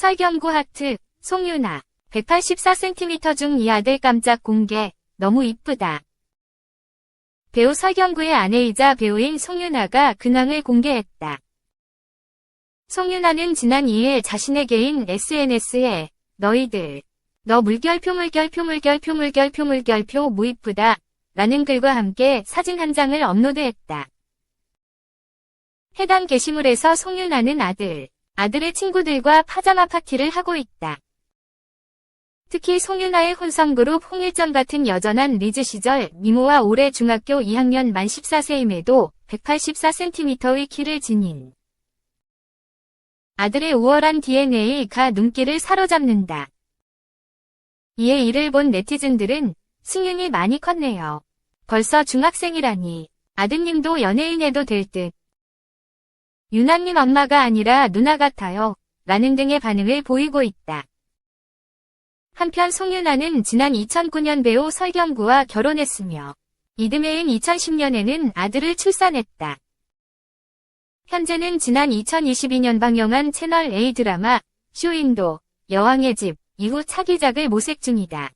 설경구 하트, 송유나. 184cm 중 이 아들 깜짝 공개. 너무 이쁘다. 배우 설경구의 아내이자 배우인 송유나가 근황을 공개했다. 송유나는 지난 2일 자신의 개인 SNS에 너희들 너 물결표 물결표 물결표 물결표 물결표 뭐 이쁘다 라는 글과 함께 사진 한 장을 업로드했다. 해당 게시물에서 송유나는 아들, 아들의 친구들과 파자마 파티를 하고 있다. 특히 송유나의 혼성그룹 홍일점 같은 여전한 리즈 시절 미모와 올해 중학교 2학년 만 14세임에도 184cm의 키를 지닌 아들의 우월한 DNA가 눈길을 사로잡는다. 이에 이를 본 네티즌들은 승윤이 많이 컸네요. 벌써 중학생이라니 아드님도 연예인 해도 될 듯. 유나님 엄마가 아니라 누나 같아요. 라는 등의 반응을 보이고 있다. 한편 송유나는 지난 2009년 배우 설경구와 결혼했으며 이듬해인 2010년에는 아들을 출산했다. 현재는 지난 2022년 방영한 채널 A 드라마 쇼인도 여왕의 집 이후 차기작을 모색 중이다.